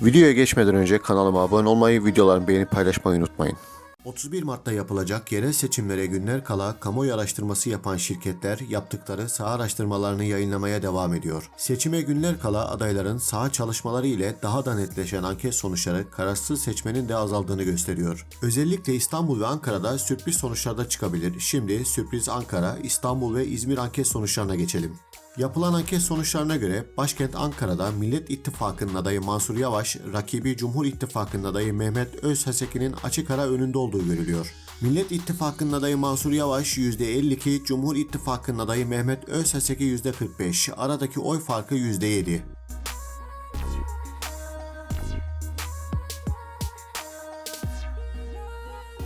Videoya geçmeden önce kanalıma abone olmayı, videolarımı beğenip paylaşmayı unutmayın. 31 Mart'ta yapılacak yerel seçimlere günler kala kamuoyu araştırması yapan şirketler yaptıkları saha araştırmalarını yayınlamaya devam ediyor. Seçime günler kala adayların saha çalışmaları ile daha da netleşen anket sonuçları kararsız seçmenin de azaldığını gösteriyor. Özellikle İstanbul ve Ankara'da sürpriz sonuçlar da çıkabilir. Şimdi sürpriz Ankara, İstanbul ve İzmir anket sonuçlarına geçelim. Yapılan anket sonuçlarına göre başkent Ankara'da Millet İttifakı'nın adayı Mansur Yavaş, rakibi Cumhur İttifakı'nın adayı Mehmet Özhaseki'nin açık ara önünde olduğu görülüyor. Millet İttifakı'nın adayı Mansur Yavaş %52, Cumhur İttifakı'nın adayı Mehmet Özhaseki %45, aradaki oy farkı %7.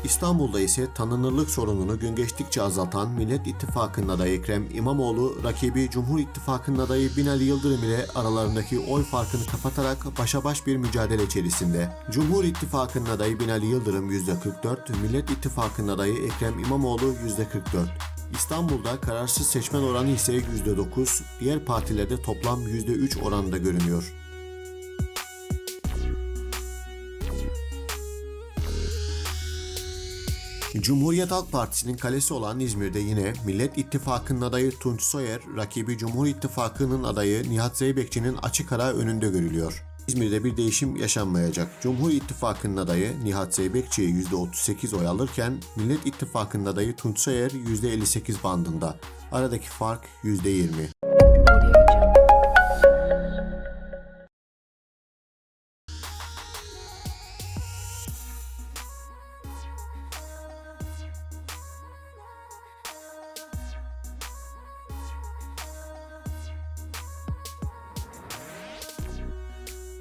İstanbul'da ise tanınırlık sorununu gün geçtikçe azaltan Millet İttifakı'nın adayı Ekrem İmamoğlu, rakibi Cumhur İttifakı'nın adayı Binali Yıldırım ile aralarındaki oy farkını kapatarak başa baş bir mücadele içerisinde. Cumhur İttifakı'nın adayı Binali Yıldırım %44, Millet İttifakı'nın adayı Ekrem İmamoğlu %44. İstanbul'da kararsız seçmen oranı ise %9, diğer partilerde toplam %3 oranında görünüyor. Cumhuriyet Halk Partisi'nin kalesi olan İzmir'de yine Millet İttifakı'nın adayı Tunç Soyer, rakibi Cumhur İttifakı'nın adayı Nihat Zeybekçi'nin açık ara önünde görülüyor. İzmir'de bir değişim yaşanmayacak. Cumhur İttifakı'nın adayı Nihat Zeybekçi %38 oy alırken Millet İttifakı'nın adayı Tunç Soyer %58 bandında. Aradaki fark %20. Audio Jungle.